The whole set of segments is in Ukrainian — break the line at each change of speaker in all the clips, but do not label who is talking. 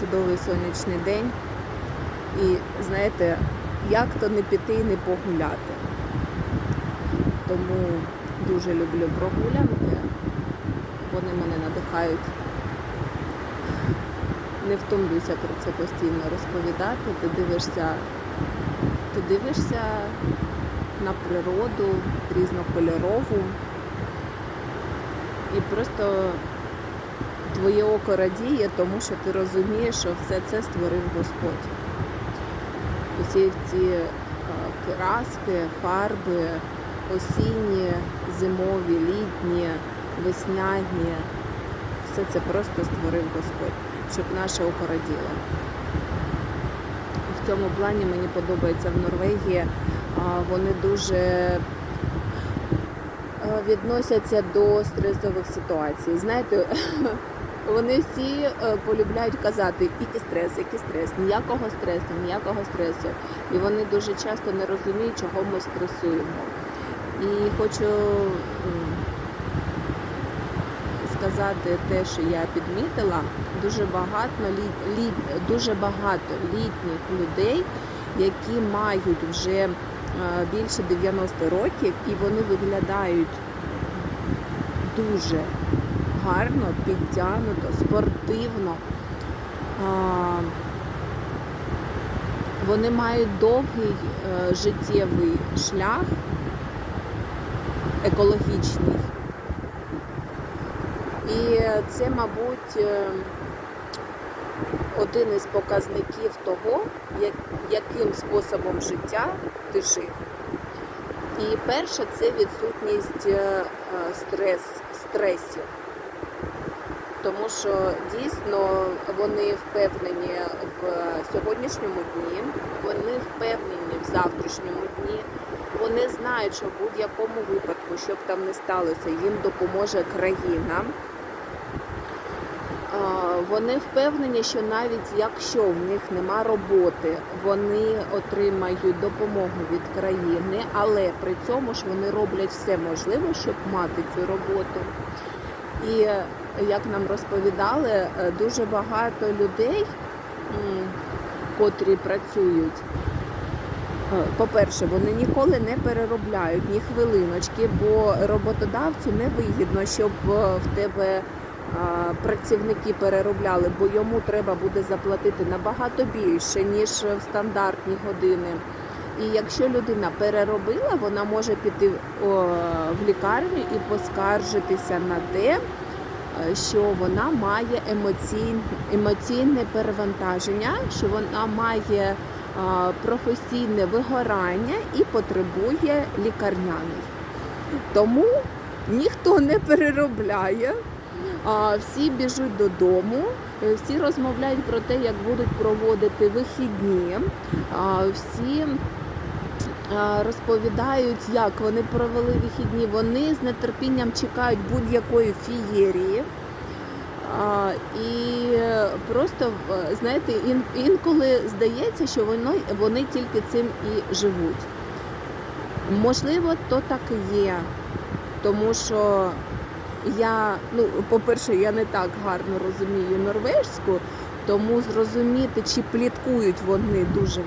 чудовий сонячний день. І знаєте, як то не піти і не погуляти. Тому дуже люблю прогулянки. Вони мене надихають. Не втомлюся про це постійно розповідати. Ти дивишся, ти дивишся на природу різнокольорову. І просто твоє око радіє, тому що ти розумієш, що все це створив Господь. Усі ці е, краски, фарби, осінні, зимові, літні, весняні, все це просто створив Господь, щоб наше око раділо. В цьому плані мені подобається в Норвегії. Вони дуже е, відносяться до стресових ситуацій. Знаєте, вони всі е, полюбляють казати, який стрес, який стрес, ніякого стресу, ніякого стресу. І вони дуже часто не розуміють, чого ми стресуємо. І хочу сказати те, що я підмітила, дуже багато, лі, лі, дуже багато літніх людей, які мають вже е, більше 90 років, і вони виглядають дуже гарно, підтягнуто, спортивно. Вони мають довгий е, життєвий шлях, екологічний. І це, мабуть, е, один із показників того, яким способом життя ти жив. І перше це відсутність е, стрес, стресів. Тому що дійсно вони впевнені в сьогоднішньому дні, вони впевнені в завтрашньому дні. Вони знають, що в будь-якому випадку, що б там не сталося, їм допоможе країна. Вони впевнені, що навіть якщо в них нема роботи, вони отримають допомогу від країни, але при цьому ж вони роблять все можливе, щоб мати цю роботу. І е, як нам розповідали, е, дуже багато людей, котрі працюють. е, По-перше, вони ніколи не переробляють ні хвилиночки, бо роботодавцю не вигідно, щоб в тебе працівники переробляли, бо йому треба буде заплатити набагато більше, ніж в стандартні години. І якщо людина переробила, вона може піти в лікарню і поскаржитися на те, е, що вона має емоційне, емоційне перевантаження, що вона має а, професійне вигорання і потребує лікарняний. Тому ніхто не переробляє, всі біжуть додому, е, всі розмовляють про те, як будуть проводити вихідні, всі розповідають, як вони провели вихідні. Вони з нетерпінням чекають будь-якої фієрії. А, і е, просто е, знаєте, ін, інколи здається, що воно, вони тільки цим і живуть. Можливо, то так і є, тому що я, ну, по-перше, я не так гарно розумію норвежську, тому зрозуміти, чи пліткують вони дуже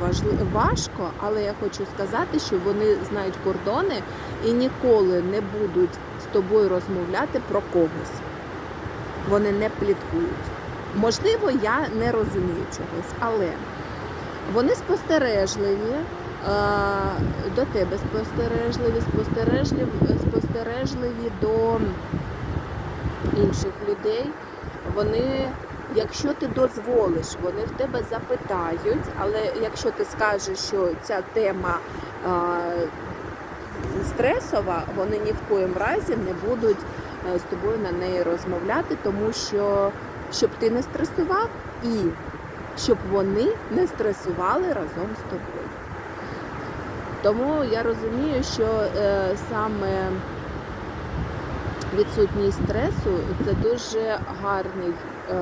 важко, але я хочу сказати, що вони знають кордони і ніколи не будуть з тобою розмовляти про когось. Вони не пліткують. Можливо, я не розумію чогось, але вони спостережливі, е, до тебе спостережливі, спостережливі, спостережливі до інших людей. Вони, якщо ти дозволиш, вони в тебе запитають, але якщо ти скажеш, що ця тема е, стресова, вони ні в коїм разі не будуть е, з тобою на неї розмовляти, тому що щоб ти не стресував і щоб вони не стресували разом з тобою. Тому я розумію, що е, саме відсутність стресу це дуже гарний е,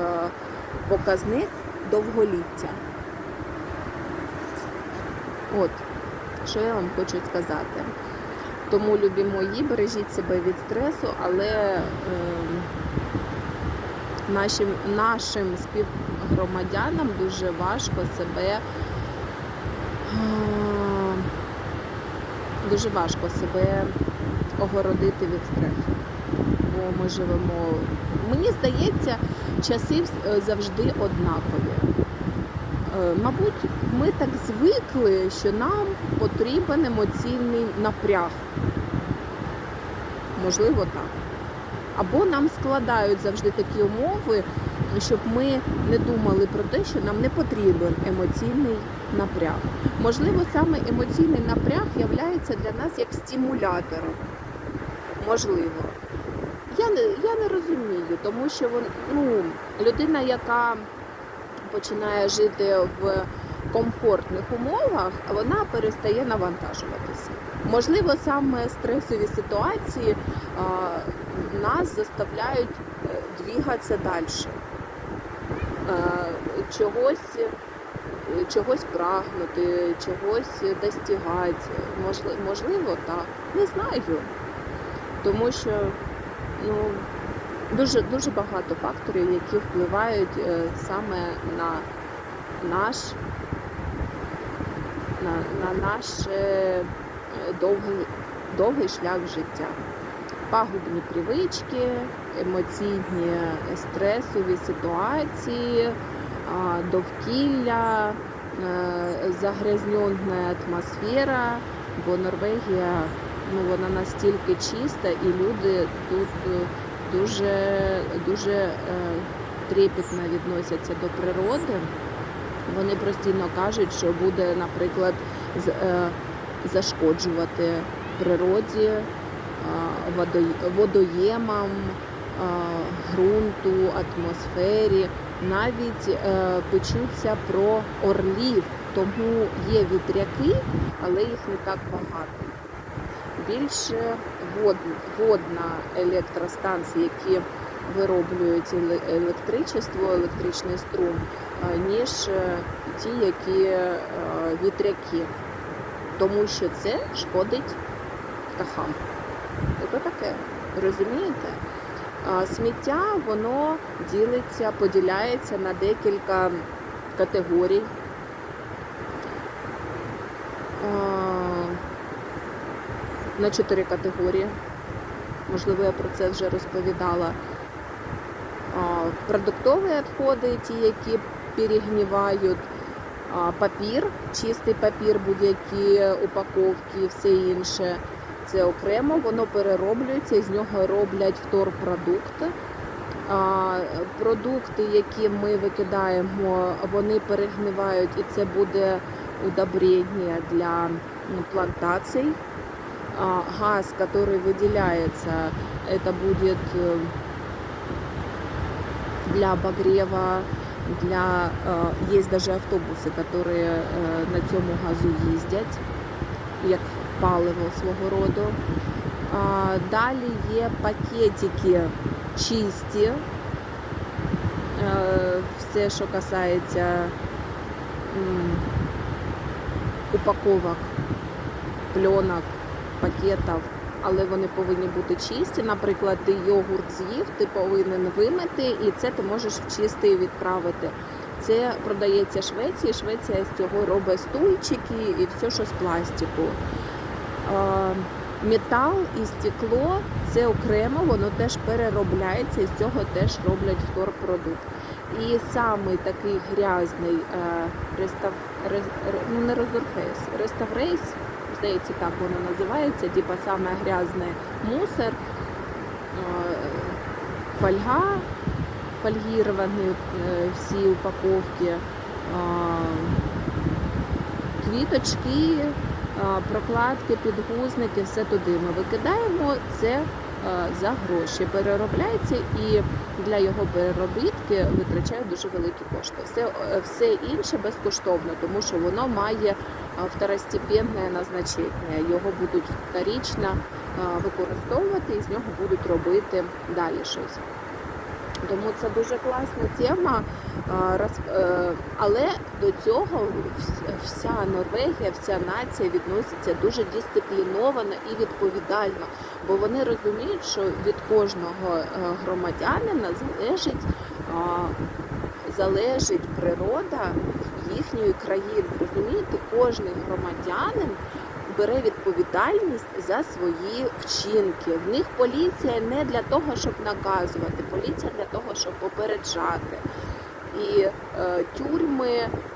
показник довголіття. От, що я вам хочу сказати. Тому, любі мої, бережіть себе від стресу, але е, нашим, нашим співгромадянам дуже важко себе а, дуже важко себе огородити від стресу. Бо ми живемо. Мені здається, часи е, завжди однакові. Е, Мабуть, ми так звикли, що нам потрібен емоційний напряг. Можливо, так. Або нам складають завжди такі умови, щоб ми не думали про те, що нам не потрібен емоційний напряг. Можливо, саме емоційний напряг є для нас як стимулятором. Можливо. Я не, розумію, тому що ну, людина, яка починає жити в комфортних умовах, вона перестає навантажуватися. Можливо, саме стресові ситуації а, нас заставляють е, двігатися далі. А, чогось, е, чогось прагнути, чогось достигати. Можливо, можливо, так. Не знаю. Тому що ну, дуже, дуже багато факторів, які впливають е, саме на наш, на, на наш е, довгий, довгий шлях життя. Пагубні привички, емоційні стресові ситуації, довкілля, е, загрязнена атмосфера, бо Норвегія ну, вона настільки чиста, і люди тут дуже, дуже е, трепетно відносяться до природи. Вони постійно кажуть, що буде, наприклад, е, зашкоджувати природі, е, водоємам, ґрунту, атмосфері. Навіть печуться про орлів, тому є вітряки, але їх не так багато. Більше водна електростанції, які вироблюють електричество, електричний струм, е, ніж е, ті, які е, вітряки. Тому що це шкодить птахам. Ото таке, розумієте? Сміття воно ділиться, поділяється на декілька категорій. На чотири категорії. Можливо, я про це вже розповідала. Продуктові відходи, ті, які перегнівають, папір, чистий папір, будь-які упаковки все інше. Це окремо, воно перероблюється, з нього роблять вторпродукт. Продукти, які ми викидаємо, вони перегнивають, і це буде удобрення для ну, плантацій. А, Газ, який виділяється, це буде е, для обогрева, для э, есть даже автобуси, які э, на цьому газу їздять, як паливо свого роду. А, далі є пакетики чисті, е, все, що касається м, упаковок, пленок, Пакетів, але вони повинні бути чисті. Наприклад, ти йогурт з'їв, ти повинен вимити, і це ти можеш в чистий відправити. Це продається Швеції. Швеція з цього робить стульчики і все, що з пластику. Метал і стекло це окремо, воно теж переробляється і з цього теж роблять вторпродукт. І самий такий грязний е, рестав... ре- ре- ну, не резерфейс, реставрейс, здається, так воно називається, типа саме грязний мусор, е, фольга, фольгіровані е, всі упаковки, е, квіточки, прокладки, підгузники, все туди ми викидаємо. Це за гроші переробляється і для його переробітки витрачають дуже великі кошти. Все, е, все інше безкоштовно, тому що воно має е, второстепенне назначення. Його будуть вторично е, використовувати і з нього будуть робити далі щось. Тому це дуже класна тема. Е, Але до цього вся Норвегія, вся нація відноситься дуже дисципліновано і відповідально, бо вони розуміють, що від кожного е, громадянина залежить залежить природа їхньої країни. Розумієте, кожний громадянин бере відповідальність за свої вчинки. В них поліція не для того, щоб наказувати, поліція для того, щоб попереджати. І е, тюрми,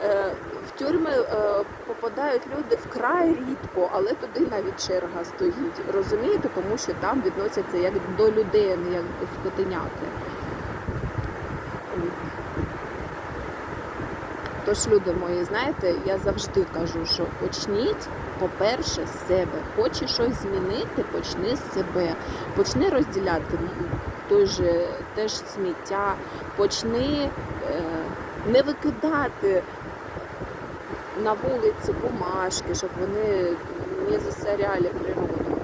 е, в тюрми е, попадають люди вкрай рідко, але туди навіть черга стоїть. Розумієте, тому що там відносяться як до людей, не як до скотиняки. Тож, люди мої, знаєте, я завжди кажу, що почніть, по-перше, з себе. Хочеш щось змінити, почни з себе. Почни розділяти той же теж сміття, почни е, не викидати на вулиці бумажки, щоб вони не засоряли природу.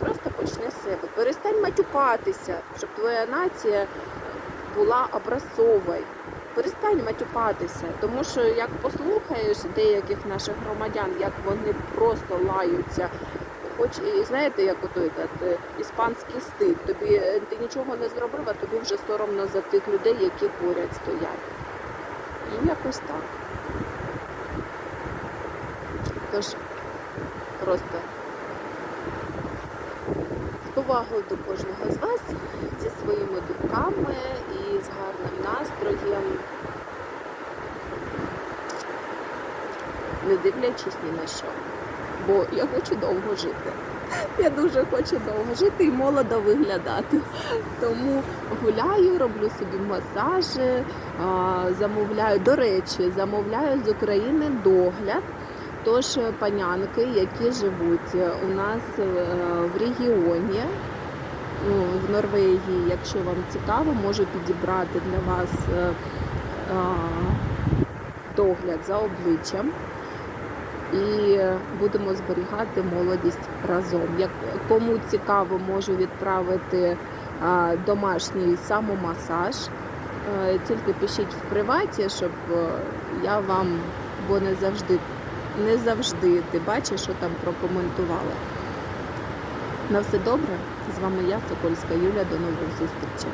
Просто почни з себе. Перестань матюкатися, щоб твоя нація була образцовою. Перестань матюкатися, тому що як послухаєш деяких наших громадян, як вони просто лаються, хоч і знаєте, як ото этот, іспанський стиль, тобі е, ти нічого не зробив, а тобі вже соромно за тих людей, які поряд стоять. І якось так. Тож просто повагою до кожного з вас, зі своїми думками і з гарним настроєм, не дивлячись ні на що. Бо я хочу довго жити. Я дуже хочу довго жити і молодо виглядати. Тому гуляю, роблю собі масажі, замовляю, до речі, замовляю з України догляд. Тож панянки, які живуть у нас е, в регіоні, ну, в Норвегії, якщо вам цікаво, можу підібрати для вас е, догляд за обличчям. І будемо зберігати молодість разом. Як кому цікаво, можу відправити домашній самомасаж. Е, Тільки пишіть в приваті, щоб е, я вам, бо не завжди, не завжди ти бачиш, що там прокоментували. На все добре. З вами я, Сокольська Юля. До нових зустрічей.